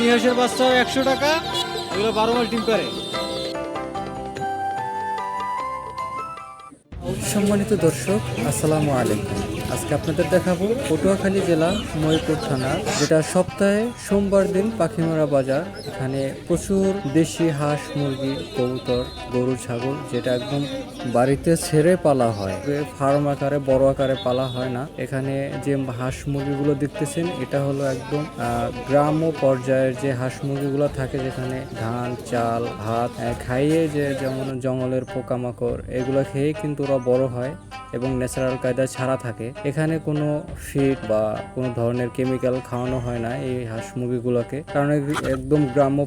চিনি হাঁসের বাচ্চা একশো টাকা এগুলো বারো মাস ডিম পারে। সম্মানিত দর্শক আসসালামু আলাইকুম। আজকে আপনাদের দেখাবো পটুয়াখালী জেলা ময়ূরপুর থানা, যেটা সপ্তাহে সোমবার দিন পাখিমারা বাজার। এখানে প্রচুর দেশি হাঁস, মুরগি, কবুতর, গরু, ছাগল, যেটা একদম বাড়িতে ছেড়ে পালা হয়। ফার্ম আকারে, বড় আকারে পালা হয় না। এখানে যে হাঁস মুরগিগুলো দেখতেছেন, এটা হলো একদম গ্রাম্য পর্যায়ের যে হাঁস মুরগিগুলো থাকে, যেখানে ধান, চাল, ভাত খাইয়ে যে যেমন জঙ্গলের পোকামাকড়, এগুলো খেয়ে কিন্তু ওরা বড় হয়। এবং ন্যাচারাল কায়দা ছাড়া থাকে। এখানে কোনো ফিড বা কোনো ধরনের কেমিক্যাল খাওয়ানো হয় না এই হাঁস মুরগিগুলোকে। কারণ একদম গ্রাম্য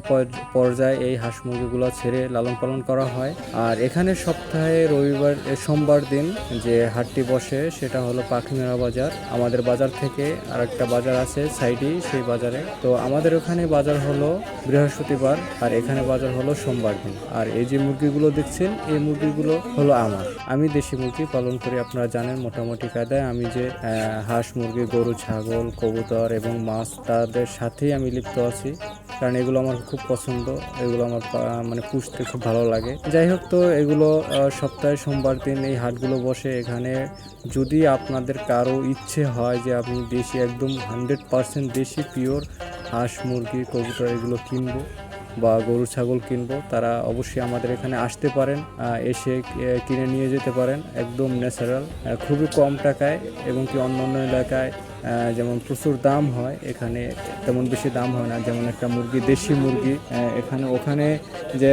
পর্যায়ে এই হাঁস মুরগিগুলো ছেড়ে লালন পালন করা হয়। আর এখানে সপ্তাহে রবিবার সোমবার দিন যে হাটটি বসে সেটা হলো পাখিমেরা বাজার। আমাদের বাজার থেকে আরেকটা বাজার আছে সাইডেই সেই বাজারে। তো আমাদের ওখানে বাজার হলো বৃহস্পতিবার আর এখানে বাজার হলো সোমবার দিন। আর এই যে মুরগিগুলো দেখছেন, এই মুরগিগুলো হলো আমার। আমি দেশি মুরগি পালন করি আপনারা জানেন মোটামুটি কায়দায় আমি যে হাঁস, মুরগি, গরু, ছাগল, কবুতর এবং মাছ তাদের সাথেই আমি লিপ্ত আছি। কারণ এগুলো আমার খুব পছন্দ, এগুলো আমার মানে পুষতে খুব ভালো লাগে। যাই হোক তো, এগুলো সপ্তাহে সোমবার দিন এই হাটগুলো বসে। এখানে যদি আপনাদের কারও ইচ্ছে হয় যে আপনি দেশি, একদম হান্ড্রেড পার্সেন্ট দেশি পিওর হাঁস, মুরগি, কবুতর এগুলো কিনবো বা গরু ছাগল কিনবো, তারা অবশ্যই আমাদের এখানে আসতে পারেন এসে কিনে নিয়ে যেতে পারেন, একদম ন্যাচারাল খুবই কম টাকায় এবং কি অন্য অন্য এলাকায় যেমন প্রচুর দাম হয় এখানে, তেমন বেশি দাম হয় না। যেমন একটা মুরগি, দেশি মুরগি এখানে, ওখানে যে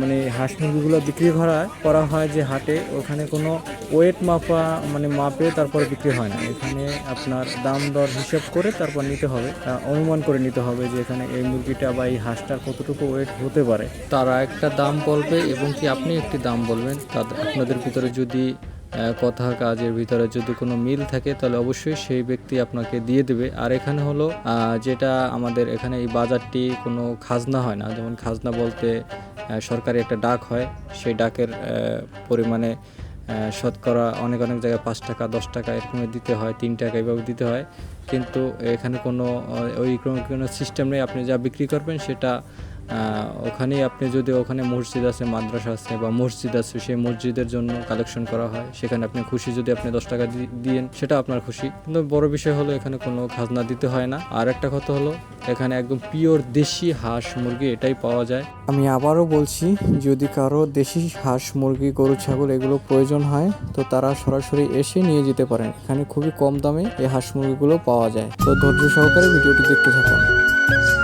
মানে হাঁস মুরগিগুলো বিক্রি করা করা হয় যে হাটে, ওখানে কোনো ওয়েট মাপা মানে মাপে তারপর বিক্রি হয় না। এখানে আপনার দাম দর হিসাব করে তারপর নিতে হবে অনুমান করে নিতে হবে যে এখানে এই মুরগিটা বা এই হাঁসটার কতটুকু ওয়েট হতে পারে। তারা একটা দাম বলবে এবং কি আপনি একটি দাম বলবেন? তাদের আপনাদের ভিতরে যদি কথা, কাজের ভিতরে যদি কোনো মিল থাকে, তাহলে অবশ্যই সেই ব্যক্তি আপনাকে দিয়ে দেবে। আর এখানে হলো যেটা আমাদের এখানে এই বাজারটি কোনো খাজনা হয় না। যেমন খাজনা বলতে সরকারি একটা ডাক হয়। সেই ডাকের পরিমাণে শতকরা অনেক অনেক জায়গায় পাঁচ টাকা, দশ টাকা এরকম দিতে হয়, তিন টাকা এভাবে দিতে হয়। কিন্তু এখানে কোনো ওই কোনো সিস্টেম নেই। আপনি যা বিক্রি করবেন, সেটা ওখানেই আপনি যদি ওখানে মসজিদ আছে, মাদ্রাসা আছে বা মসজিদ আছে, সেই মসজিদের জন্য কালেকশন করা হয়, সেখানে আপনি খুশি যদি আপনি দশ টাকা দি- দিয়েন, সেটা আপনার খুশি। কিন্তু বড় বিষয় হলো এখানে কোনো খাজনা দিতে হয় না। আর একটা কথা হলো, এখানে একদম পিওর দেশি হাঁস মুরগি এটাই পাওয়া যায়। আমি আবারও বলছি, যদি কারও দেশি হাঁস মুরগি, গরু, ছাগল এগুলো প্রয়োজন হয়, তো তারা সরাসরি এসে নিয়ে যেতে পারেন। এখানে খুবই কম দামে এই হাঁস মুরগিগুলো পাওয়া যায়। তো ধৈর্য সহকারে ভিডিওটি দেখতে থাকুন।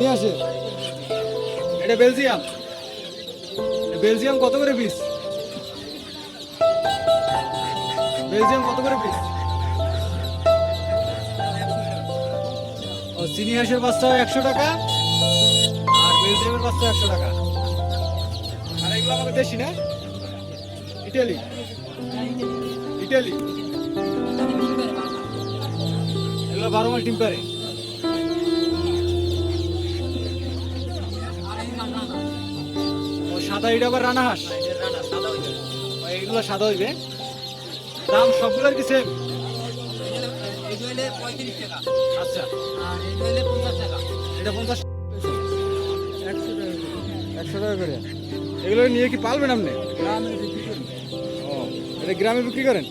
চিনি আসে। এটা বেলজিয়াম। বেলজিয়াম কত করে পিস বেলজিয়াম কত করে পিস ও, চিনি হাঁসের বাচ্চা একশো টাকা, আর বেলজিয়ামের বাচ্চা একশো টাকা। আর এগুলো আমাদের দেশি না? ইটালি। ইটালি। এগুলো বারো মাস ডিম পারে সাদা এটা আবার রানা হাঁস এইগুলো সাদা হইবে। দাম সবগুলোর কি সেম আচ্ছা। এটা পঞ্চাশ একশো টাকা করে। এগুলো নিয়ে কি পালবেন আপনি? এটা গ্রামে বিক্রি করেন?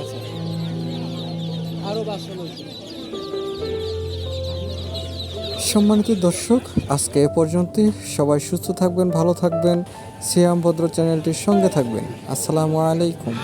আচ্ছা। আরও লইছে সম্মানিত দর্শক, আজকে এ পর্যন্তই। সবাই সুস্থ থাকবেন, ভালো থাকবেন। সিয়াম ভদ্র চ্যানেলটির সঙ্গে থাকবেন। আসসালামু আলাইকুম।